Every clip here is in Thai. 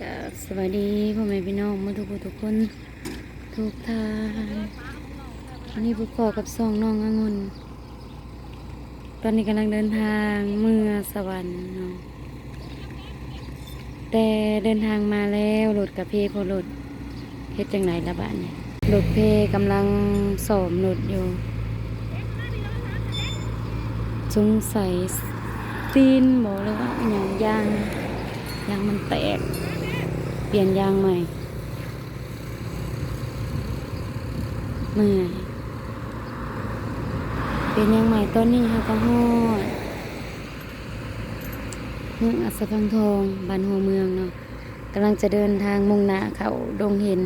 ก็สวัสดีพ่อแม่พี่น้องมาทุกคนทุกคนทุกท่านวันนี้บุกกอกับสองน้ององุ่นตอนนี้กำลังเดินทางเมื่อสวรรค์เนาะแต่เดินทางมาแล้วรถกับเพพอรถเฮ็ดจังไหนละบ้านเนี่ยรถเพกำลังสอมรถอยู่สงสัยตีนบอกเลยว่าอย่างยางยางมันแตก ปลี่ยนยางใหม่เมื่อยเปลี่ยนยางใหม่ต้นนี้ค่ะก็ฮอดเมืองอัสสัมพันทองบ้านหัวเมืองเนาะกำลังจะเดินทางมุ่งหน้าเขาดงเห็น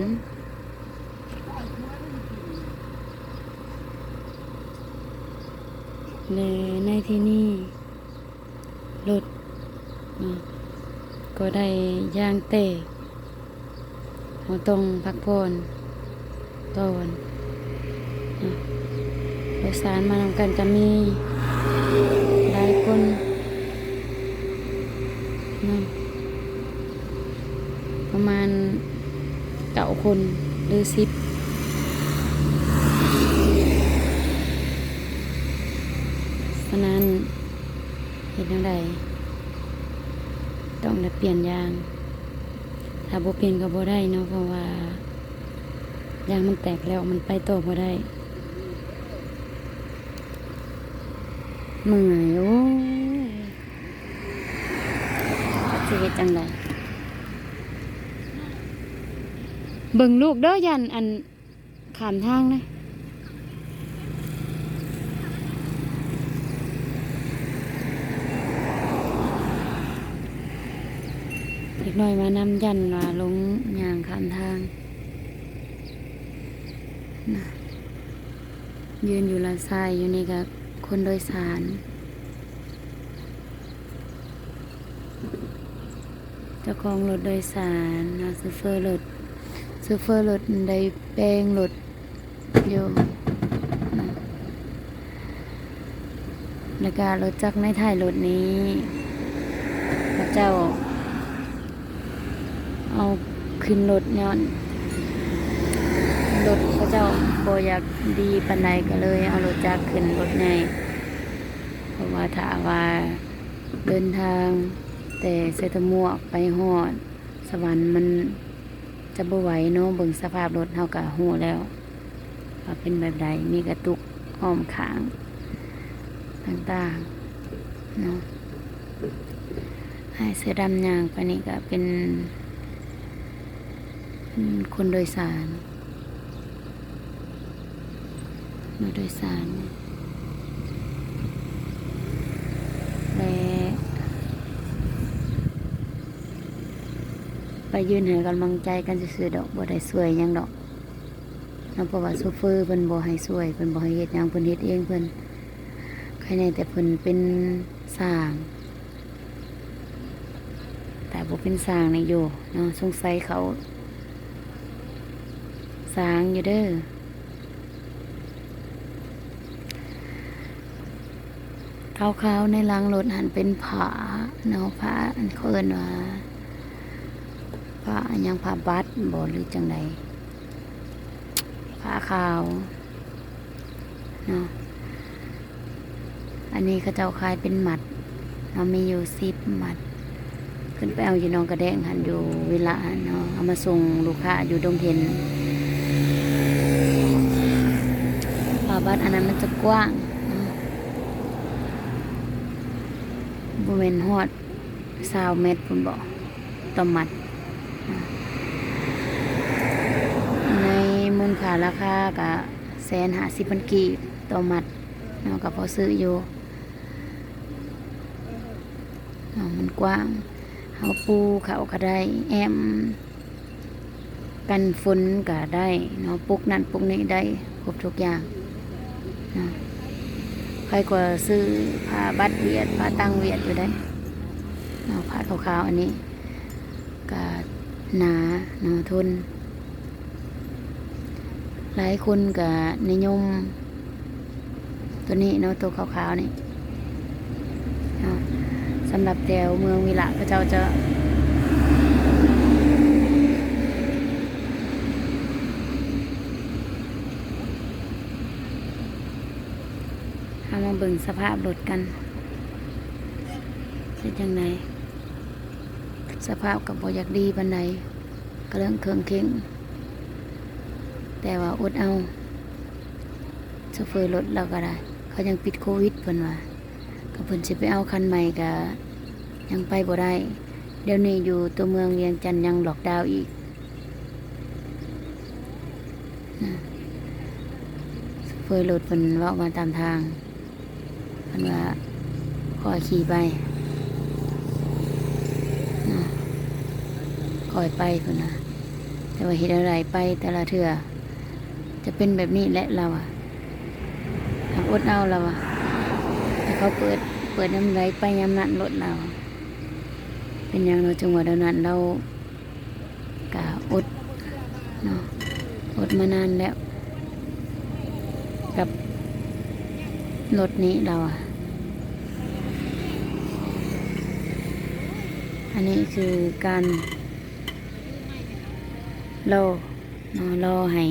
แลในที่นี่รถก็ได้ยางเตะ เราต้องพักผ่อนก่อนโดยสารมานำกันก็มีหลายคนนะประมาณเก้าคนหรือสิบเพราะนั้นเห็นยังไงต้องได้เปลี่ยนยาง ถ้าบ่เพียนก็บ่ได้เนาะเพราะว่ายางมันแตกแล้วมันไปต่อบ่ได้เมื่อยโอ้ยจะเฮ็ดจังไดเบิ่งลูกเด้อยันอันขามทางเลย เด็ก น้อยมานำยันว่าลงยางข้ามทางนะยืนอยู่ละทรายอยู่นี่กับคนโดยสาร เจ้าของรถโดยสารนะซูเฟอร์รถซูเฟอร์รถได้แปลงรถอยู่นะแล้วก็รถจักรในถ่ายรถนี้พระเจ้า เอาขึ้นรถเนี่ยรถเขาเจ้าบอยากดีปันใดก็เลย เอารถจักรขึ้นรถใหญ่เพราะว่าถ้าว่าเดินทาง แต่เสตหมวกไปหอด สวรรค์มันจะบ่ไหวเนาะเบิ่งสภาพรถเฮากะหูแล้วว่าเป็นแบบใดมีกระตุกอ้อมขางต่างๆเนาะให้เสื้อดำยางไปนี่ก็เป็น คนโดยสารรถโดยสาร และไปยืนให้กำลังใจกันซื่อๆดอกบ่ได้สวยยังดอกนาะเพราะว่าโซเฟอร์เพิ่นบ่ให้สวยเพิ่นบ่ให้เฮ็ดหยังเพิ่นเฮ็ดเองเพิ่นใครในแต่เพิ่นเป็นสร้าง แต่บ่เป็นสร้างนี่อยู่เนาะสงสัยเขา สางอยู่เด้อขาวๆในลังรถหันเป็นผาเนาะผาอันเคินว่าผายังผาบัดบ่หรือจังใดผาขาวเนาะอันนี้เขาเจ้าขายเป็นหมัดเนามีอยู่สิบหมัด ขึ้นไปเอาอยู่นองกระแดงหันอยู่เวลาเนาะเอามาส่งลูกค้าอยู่ดงเห็น ฝาบัตรอันนั้นมันจะกว้างบริเวณหอดซาวเมตรคุณบอกต่อมัด ในมูลค่าราคากับแสนหาสิบพันกีบต่อมัดเนาะกับพอซื้ออยู่เนาะมันกว้างเขาปูเขาก็ได้แอม กันฝนก็ได้เนาะปุกนั่นปุกนี้ได้ครบทุกอย่าง ใครกว่าซื้อผ้าบัตรเวียดผ้าตั้งเวียดอยู่ได้เนาผ้าขาวๆอันนี้ก็หนาเนาะทนหลายคนก็นิยม ตัวนี้เนาะตัวขาวๆนี่สำหรับแถวเมืองวิละพระเจ้าจะ เบิ่งสภาพรถกันเป็นจังไงสภาพกับบอยากดีปันใดก็เรื่องเครื่องเค็งแต่ว่าอดเอาโซเฟอร์รถเราก็ได้ เขายังปิดโควิดเพิ่นว่าก็เพิ่นสิไปเอาคันใหม่ก็ยังไปบ่ได้ เดี๋ยวนี้อยู่ตัวเมืองเวียงจันทน์ยังหลอกดาวอีกนะโซเฟอร์รถเพิ่นว่ามาตามทาง เพิ่นว่าขอขี่ไปนะคอยไปเพิ่นนะแต่ว่าเฮ็ดอะไรไปแต่ละเทื่อจะเป็นแบบนี้และเราอะทำอดเอาเราอะให้เขาเปิดเปิดน้ำไหลไปยำนั้นรถเรา เป็นอย่างเราจังหวะเดียวนั้นเรากะอดเนาะอดมานานแล้วกับ รถนี้เราอะอันนี้คือการรอเนาะรอให้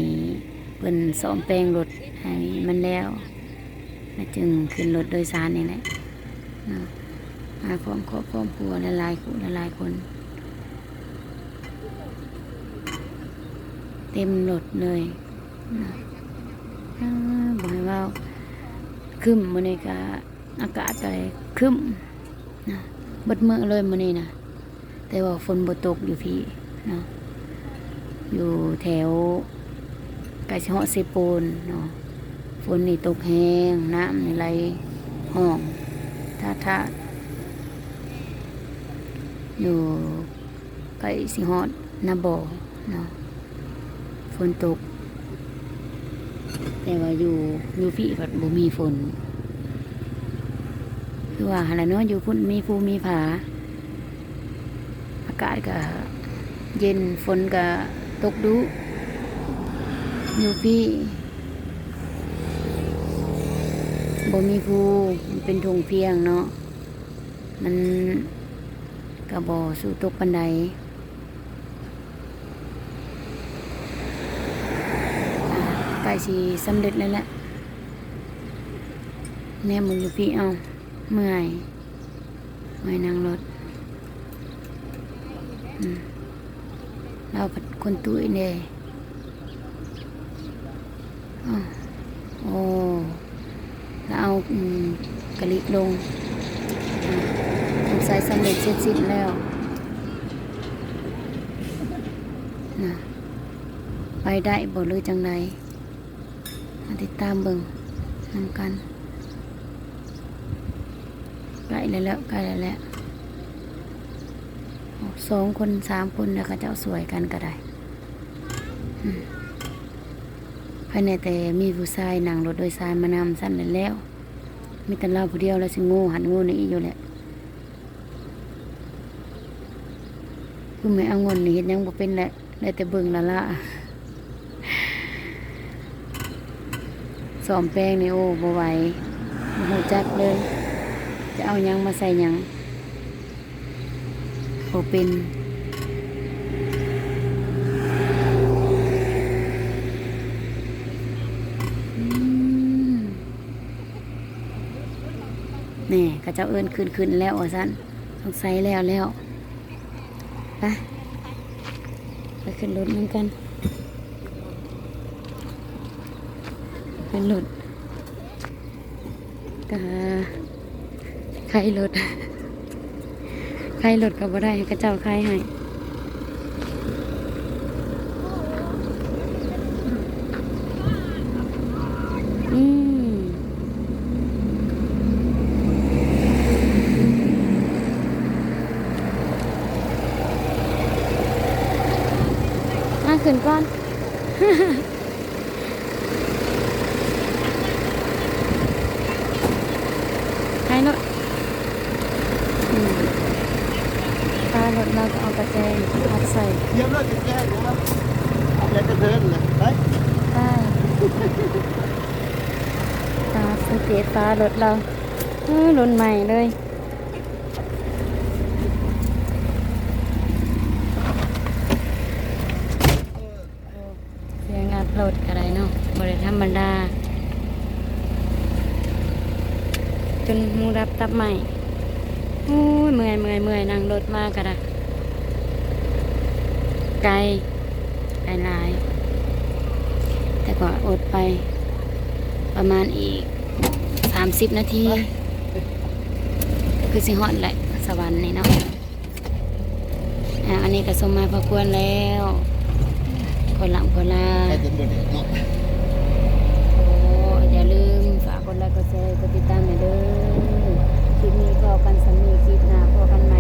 เป็นซ่อมแปลงรถให้มันแล้วแล้วจึงขึ้นรถโดยสารนี่แหละมาพร้อมครอบครอบครัวหลายคู่หลายคน เต็มรถเลยบอกให้ว่า ครึ้มมื้อนี้ก็อากาศก็ครึ้มนะบิดมื้อเลยมื้อนี้นะแต่ว่าฝนบ่ตกอยู่พี่นะอยู่แถวไกสิเหาะเซโปนเนาะฝนนี่ตกแห้งน้ำนี่ไหลห้องท่าท่าอยู่ใกล้สิฮอดนาบ่อเนาะฝนตก แต่ว่าอยู่อยู่พี่ผัดบ่มีฝน คือว่าหันเนาะอยู่พุ่นมีภูมีผา อากาศก็เย็นฝนก็ตกดุอยู่พี่บ่มีภูมันเป็นทงเพียงเนาะ มันกระบอสู่ตกปันได อ่าไก่สีสำเร็จแล้วแหละแน่มืออยู่พี่เอาเมื่อยเมื่อยนั่งรถเราเป็นคนตุ้ยเน่อ้าวโอ้แล้วเอากะลิลงอ่าทำสายสำเร็จเสร็จสิ้นแล้วนะไปได้บ่หรือจังได มาติดตามเบิ่งนำกันใกล้แล้วแล้วใกล้แล้วและโอ้สองคนสามคนแล้วก็เจ้าสวยกันก็ได้ภายในแต่มีผู้ชายนั่งรถโดยสารมานำสั้นแล้วแล้วมีแต่เราผู้เดียวแล้วสิโงูหันโงูนี่อยู่แหละคือไม่เอาเงินนี่เฮ็ดหยังบ่เป็นแหละได้แต่เบิ่งละละ สอมแป้งนี่โอ้บ่ไหวบ่ฮู้จักเลย จะเอายังมาใส่ยังบ่เป็นนี่ก็เจ้าเอิ้นขึ้นขึ้นแล้วว่าซั่นต้องใส่แล้วแล้วไปไปขึ้นรถเหมือน กันขึ้นรถกะใครรถใครรถก็บ่ได้กระเจ้าใครให้อืมมาขึ้นก่อน ใครรถอืมตารถเรา ก็เอากระแจพัดใส่เยี่ยมเลยจะแก้เลยครับแก้กระเทินเลยไปได้ตาสังเกตฟ้ารถเราเออรุ่นใหม่เลยเสียงอัดรถอะไรเนาะบริธรรมดานหมูรับตับใหม่โอ้ยเมื่อยเมื่อยเมื่อยนั่งรถมากกระดะไกลไกลหลาย แต่ก็อดไป ประมาณอีกสามสิบนาที คือสิฮอดแหละ สวรรค์นี่เนาะอะอันนี้ก็สมมาพระควรแล้วคนหลังคนลาใครจะบ่ได้เนาะโอ้อย่าลืมฝากกดไลค์กดแชร์กดติดตามหน่อยเด้อคลิปนี้พอกันสำนีคลิปหน้าพอกันใหม่